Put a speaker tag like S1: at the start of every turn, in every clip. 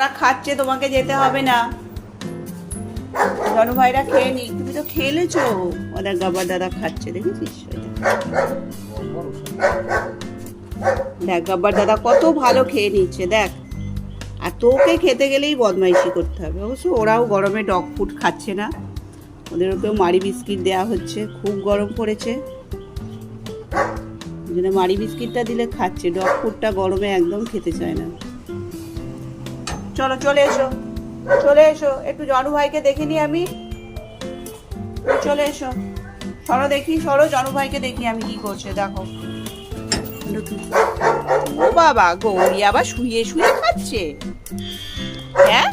S1: ওরা খাচ্ছে, তোমাকে যেতে হবে না। জনু ভাইরা খেয়ে নি তুমি তো খেলেছো। ওদের গাবার দাদা খাচ্ছে, দেখেছিস? দেখ। গাব্বার দাদা কত ভালো খেয়ে নিচ্ছে, দেখ। আর তোকে খেতে গেলেই বদমাইশি করতে হবে। অবশ্য ওরাও গরমে ডগ ফুড খাচ্ছে না। ওদের ওকেও মারি বিস্কিট দেওয়া হচ্ছে, খুব গরম পড়েছে। মারি বিস্কিটটা দিলে খাচ্ছে, ডগ ফুডটা গরমে একদম খেতে চায় না। চলো, চলে এসো। চলে এসো। একটু জনু ভাইকে দেখে নি আমি। চলে এসো। সরো দেখি, সরো, জনু ভাইকে দেখি আমি কি করছে, দেখো। ও বাবা গৌরী আবার শুয়ে শুয়ে খাচ্ছে। হ্যাঁ?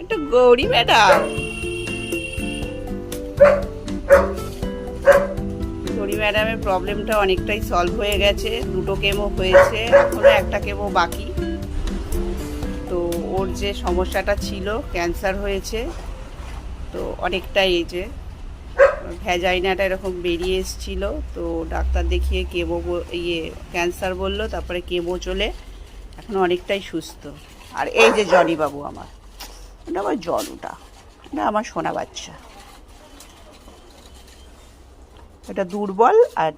S1: একটু গৌরী ম্যাডাম। গৌরী ম্যাডামের প্রবলেমটা অনেকটাই সলভ হয়ে গেছে। দুটো কেমো হয়েছে, এখনও একটা কেমো বাকি। ওর যে সমস্যাটা ছিল ক্যান্সার হয়েছে, তো অনেকটাই এই যে ভ্যাজাইনাটা এরকম বেরিয়ে এসেছিল, তো ডাক্তার দেখিয়ে কেমো ইয়ে ক্যান্সার বলল, তারপরে কেমো চলে। এখন অনেকটাই সুস্থ। আর এই যে জনি বাবু আমার, এটা আমার জল ওটা, এটা আমার সোনা বাচ্চা। এটা দুর্বল আর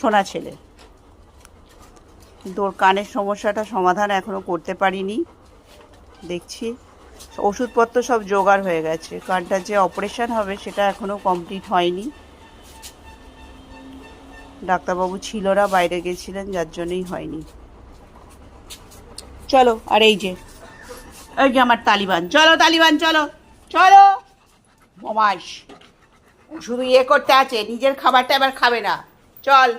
S1: সোনা ছেলে। কিন্তু ওর কানের সমস্যাটা সমাধান এখনও করতে পারিনি। দেখছি। ওষুধপত্র সব জোগাড় হয়ে গেছে। কানটা যে অপারেশান হবে সেটা এখনও কমপ্লিট হয়নি। ডাক্তারবাবু ছিল না, বাইরে গেছিলেন, যার জন্যই হয়নি। চলো, আর এই যে এই যে আমার তালিবান। চলো তালিবান, চলো চলো। বমাস। ও শুধু ইয়ে করতে আছে, নিজের খাবারটা এবার খাবে না। চল,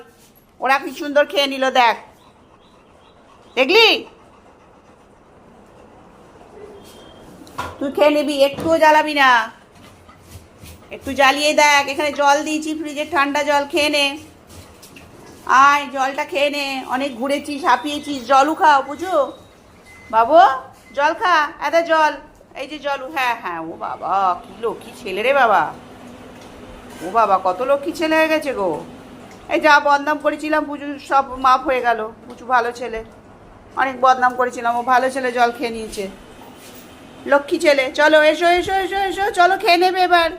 S1: ওরা কি সুন্দর খেয়ে নিল, দেখ। দেখলি? তুই খেয়ে নিবি, একটুও জ্বালাবি না। একটু জ্বালিয়ে দেখ, এখানে জল দিয়েছি ফ্রিজের ঠান্ডা জল, খেয়ে নে। আয়, জলটা খেয়ে নে। অনেক ঘুরেছিস, হাঁপিয়েছিস, জলও খাও বুঝো? বাবু, জল খা এত জল। এই যে জল হ্যাঁ হ্যাঁ ও বাবা, কি লক্ষ্মী ছেলে রে বাবা। ও বাবা, কত লক্ষ্মী ছেলে হয়ে গেছে গো। এই যা বদনাম করেছিলাম, পুজো সব মাফ হয়ে গেল, পুজো ভালো ছেলে। অনেক বদনাম করেছিলাম, ও ভালো ছেলে জল খেয়ে নিয়েছে। লক্ষ্মী ছেলে, চলো, এসো এসো এসো এসো, চলো, খেয়ে নেবে এবার।